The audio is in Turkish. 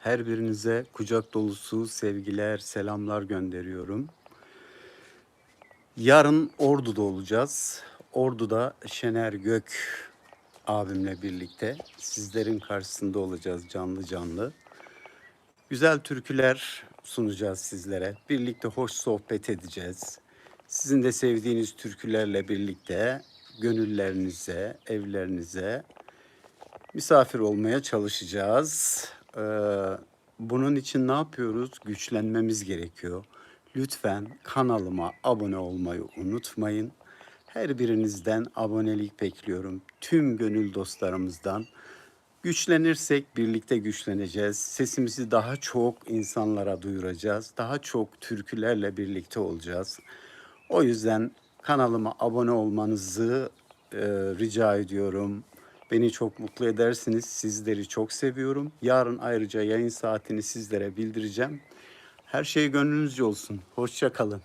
Her birinize kucak dolusu sevgiler, selamlar gönderiyorum. Yarın Ordu'da olacağız. Ordu'da Şener Gök abimle birlikte sizlerin karşısında olacağız canlı canlı. Güzel türküler sunacağız sizlere. Birlikte hoş sohbet edeceğiz. Sizin de sevdiğiniz türkülerle birlikte gönüllerinize, evlerinize misafir olmaya çalışacağız. Ee, bunun için ne yapıyoruz? Güçlenmemiz gerekiyor. Lütfen kanalıma abone olmayı unutmayın. Her birinizden abonelik bekliyorum. Tüm gönül dostlarımızdan. Güçlenirsek birlikte güçleneceğiz. Sesimizi daha çok insanlara duyuracağız. Daha çok türkülerle birlikte olacağız. O yüzden kanalıma abone olmanızı e, rica ediyorum. Beni çok mutlu edersiniz. Sizleri çok seviyorum. Yarın ayrıca yayın saatini sizlere bildireceğim. Her şey gönlünüzce olsun. Hoşça kalın.